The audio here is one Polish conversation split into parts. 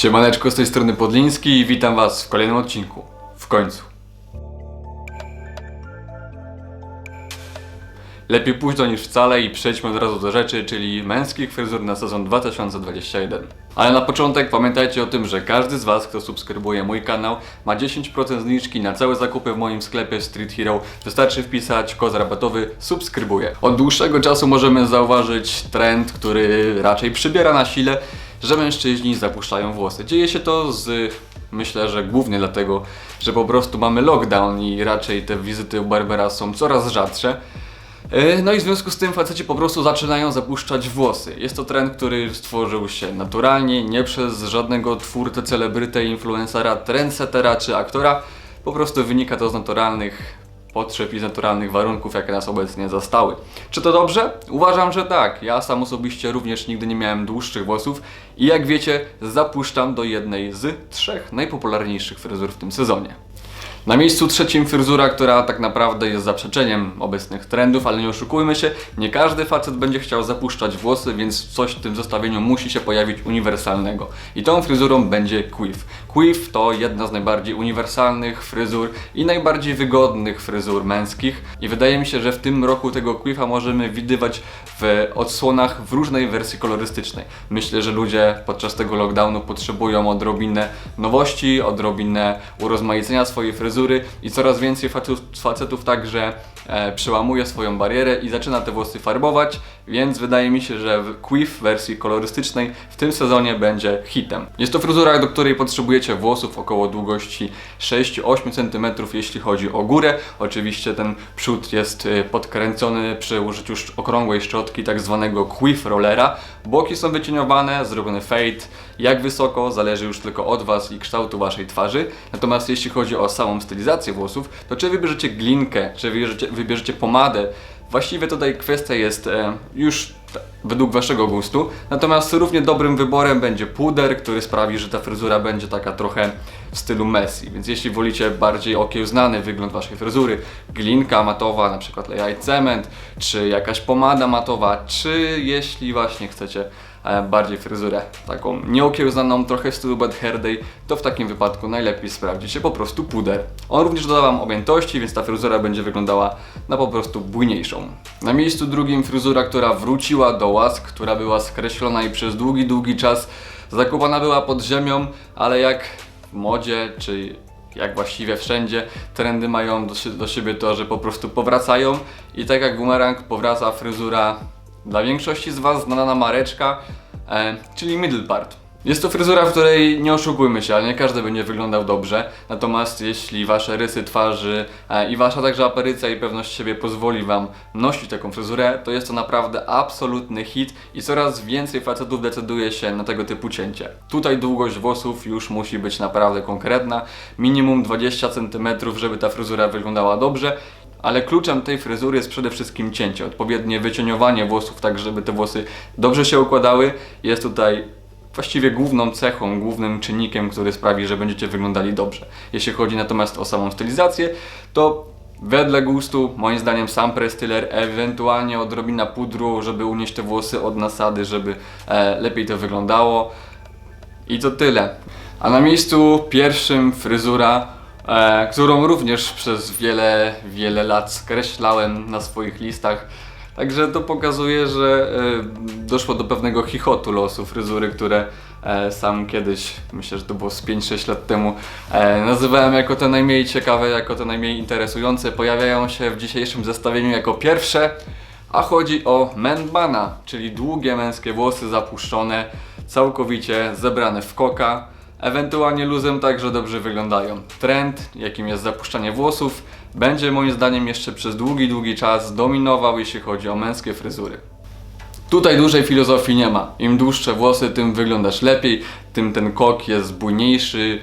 Siemaneczko, z tej strony Podliński i witam was w kolejnym odcinku. W końcu. Lepiej późno niż wcale i przejdźmy od razu do rzeczy, czyli męskich fryzur na sezon 2021. Ale na początek pamiętajcie o tym, że każdy z was, kto subskrybuje mój kanał, ma 10% zniżki na całe zakupy w moim sklepie Street Hero. Wystarczy wpisać kod rabatowy subskrybuję. Od dłuższego czasu możemy zauważyć trend, który raczej przybiera na sile, że mężczyźni zapuszczają włosy. Dzieje się to z Myślę, że głównie dlatego, że po prostu mamy lockdown i raczej te wizyty u Barbera są coraz rzadsze. Yy, No i w związku z tym faceci po prostu zaczynają zapuszczać włosy. Jest to trend, który stworzył się naturalnie, nie przez żadnego twórcę, celebrytę, influencera, trendsettera czy aktora. Po prostu wynika to z naturalnych potrzeb i z naturalnych warunków, jakie nas obecnie zastały. Czy to dobrze? Uważam, że tak. Ja sam osobiście również nigdy nie miałem dłuższych włosów i jak wiecie, zapuszczam do jednej z trzech najpopularniejszych fryzur w tym sezonie. Na miejscu trzecim fryzura, która tak naprawdę jest zaprzeczeniem obecnych trendów, ale nie oszukujmy się, nie każdy facet będzie chciał zapuszczać włosy, więc coś w tym zestawieniu musi się pojawić uniwersalnego. I tą fryzurą będzie quiff. Quiff to jedna z najbardziej uniwersalnych fryzur i najbardziej wygodnych fryzur męskich i wydaje mi się, że w tym roku tego quiffa możemy widywać w odsłonach w różnej wersji kolorystycznej. Myślę, że ludzie podczas tego lockdownu potrzebują odrobinę nowości, odrobinę urozmaicenia swojej fryzury i coraz więcej facetów, facetów także e, przełamuje swoją barierę i zaczyna te włosy farbować, więc wydaje mi się, że quiff w wersji kolorystycznej w tym sezonie będzie hitem. Jest to fryzura, do której potrzebujecie włosów około długości 6-8 cm, jeśli chodzi o górę. Oczywiście ten przód jest e, podkręcony przy użyciu okrągłej szczotki, tak zwanego quiff rollera. Boki są wycieniowane, zrobiony fade. Jak wysoko zależy już tylko od Was i kształtu Waszej twarzy. Natomiast jeśli chodzi o samą stylizację włosów, to czy wybierzecie glinkę, czy wybierzecie, wybierzecie pomadę, właściwie tutaj kwestia jest e, już według Waszego gustu. Natomiast równie dobrym wyborem będzie puder, który sprawi, że ta fryzura będzie taka trochę w stylu Messi. Więc jeśli wolicie bardziej okiełznany wygląd Waszej fryzury, glinka matowa, na przykład lejaj cement, czy jakaś pomada matowa, czy jeśli właśnie chcecie bardziej fryzurę taką nieokiełznaną, trochę w stylu Bad Hair Day, to w takim wypadku najlepiej sprawdzi się po prostu puder. On również doda Wam objętości, więc ta fryzura będzie wyglądała na po prostu bujniejszą. Na miejscu drugim fryzura, która wróciła do łask, która była skreślona i przez długi, długi czas zakopana była pod ziemią, ale jak w modzie, czy jak właściwie wszędzie, trendy mają do, do siebie to, że po prostu powracają i tak jak bumerang powraca fryzura dla większości z Was znana mareczka, e, czyli middle part. Jest to fryzura, w której nie oszukujmy się, ale nie każdy będzie wyglądał dobrze. Natomiast jeśli wasze rysy twarzy e, i wasza także aparycja i pewność siebie pozwoli wam nosić taką fryzurę, to jest to naprawdę absolutny hit i coraz więcej facetów decyduje się na tego typu cięcie. Tutaj długość włosów już musi być naprawdę konkretna, minimum 20 cm, żeby ta fryzura wyglądała dobrze. Ale kluczem tej fryzury jest przede wszystkim cięcie, odpowiednie wycieniowanie włosów, tak żeby te włosy dobrze się układały. Jest tutaj właściwie główną cechą, głównym czynnikiem, który sprawi, że będziecie wyglądali dobrze. Jeśli chodzi natomiast o samą stylizację, to wedle gustu, moim zdaniem sam prestyler, ewentualnie odrobina pudru, żeby unieść te włosy od nasady, żeby e, lepiej to wyglądało. I to tyle. A na miejscu pierwszym fryzura, e, którą również przez wiele, wiele lat skreślałem na swoich listach. Także to pokazuje, że e, doszło do pewnego chichotu losu fryzury, które e, sam kiedyś, myślę, że to było z 5-6 lat temu, e, nazywałem jako te najmniej ciekawe, jako te najmniej interesujące. Pojawiają się w dzisiejszym zestawieniu jako pierwsze, a chodzi o menbana, czyli długie męskie włosy zapuszczone, całkowicie zebrane w koka. Ewentualnie luzem także dobrze wyglądają. Trend, jakim jest zapuszczanie włosów, będzie moim zdaniem jeszcze przez długi, długi czas dominował, jeśli chodzi o męskie fryzury. Tutaj dużej filozofii nie ma. Im dłuższe włosy, tym wyglądasz lepiej, tym ten kok jest bujniejszy,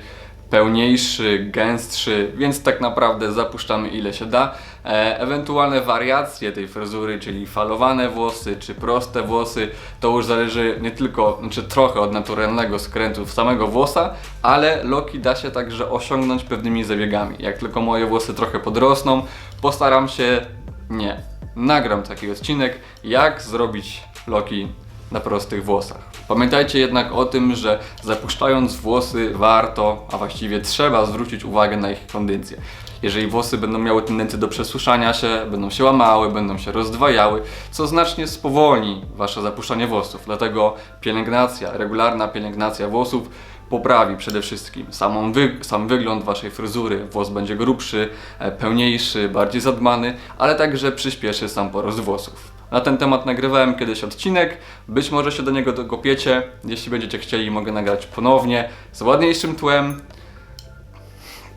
pełniejszy, gęstszy, więc tak naprawdę zapuszczamy ile się da. E, ewentualne wariacje tej fryzury, czyli falowane włosy, czy proste włosy, to już zależy nie tylko, znaczy trochę od naturalnego skrętu w samego włosa, ale loki da się także osiągnąć pewnymi zabiegami. Jak tylko moje włosy trochę podrosną, postaram się, nie, nagram taki odcinek, jak zrobić loki na prostych włosach. Pamiętajcie jednak o tym, że zapuszczając włosy warto, a właściwie trzeba zwrócić uwagę na ich kondycję. Jeżeli włosy będą miały tendencję do przesuszania się, będą się łamały, będą się rozdwajały, co znacznie spowolni wasze zapuszczanie włosów. Dlatego pielęgnacja, regularna pielęgnacja włosów poprawi przede wszystkim samą sam wygląd waszej fryzury. Włos będzie grubszy, e, pełniejszy, bardziej zadbany, ale także przyspieszy sam porost włosów. Na ten temat nagrywałem kiedyś odcinek, być może się do niego dokopiecie. Jeśli będziecie chcieli, mogę nagrać ponownie z ładniejszym tłem,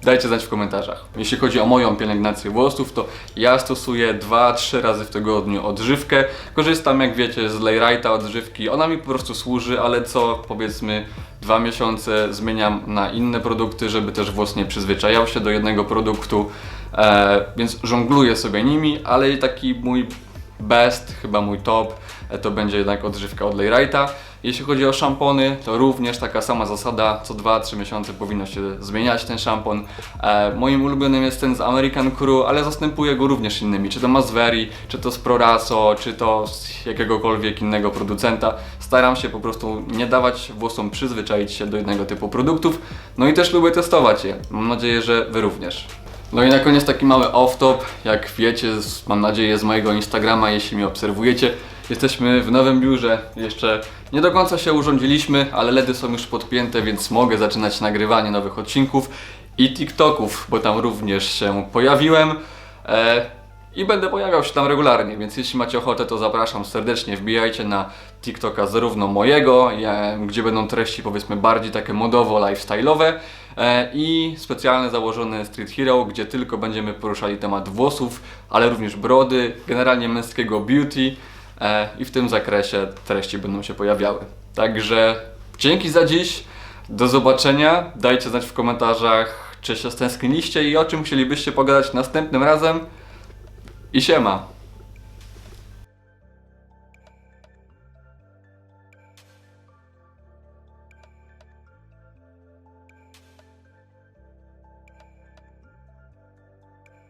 Dajcie znać w komentarzach. Jeśli chodzi o moją pielęgnację włosów, to ja stosuję 2-3 razy w tygodniu odżywkę. Korzystam, jak wiecie, z Layrite'a odżywki. Ona mi po prostu służy, ale co powiedzmy dwa miesiące zmieniam na inne produkty, żeby też włos nie przyzwyczajał się do jednego produktu. E, więc żongluję sobie nimi, ale taki mój best, chyba mój top, e, to będzie jednak odżywka od Layrite'a. Jeśli chodzi o szampony, to również taka sama zasada, co 2-3 miesiące powinno się zmieniać ten szampon. E, moim ulubionym jest ten z American Crew, ale zastępuję go również innymi, czy to Masveri, czy to z Proraso, czy to z jakiegokolwiek innego producenta. Staram się po prostu nie dawać włosom przyzwyczaić się do jednego typu produktów, no i też lubię testować je. Mam nadzieję, że Wy również. No i na koniec taki mały off-top, jak wiecie, z, mam nadzieję z mojego Instagrama, jeśli mnie obserwujecie. Jesteśmy w nowym biurze, jeszcze nie do końca się urządziliśmy, ale LEDy są już podpięte, więc mogę zaczynać nagrywanie nowych odcinków i TikToków, bo tam również się pojawiłem. E, i będę pojawiał się tam regularnie, więc jeśli macie ochotę, to zapraszam serdecznie. Wbijajcie na TikToka zarówno mojego, gdzie będą treści powiedzmy bardziej takie modowo, lifestyle'owe i specjalnie założony Street Hero, gdzie tylko będziemy poruszali temat włosów, ale również brody, generalnie męskiego beauty e, i w tym zakresie treści będą się pojawiały. Także dzięki za dziś, do zobaczenia, dajcie znać w komentarzach, czy się stęskniliście i o czym chcielibyście pogadać następnym razem. I siema.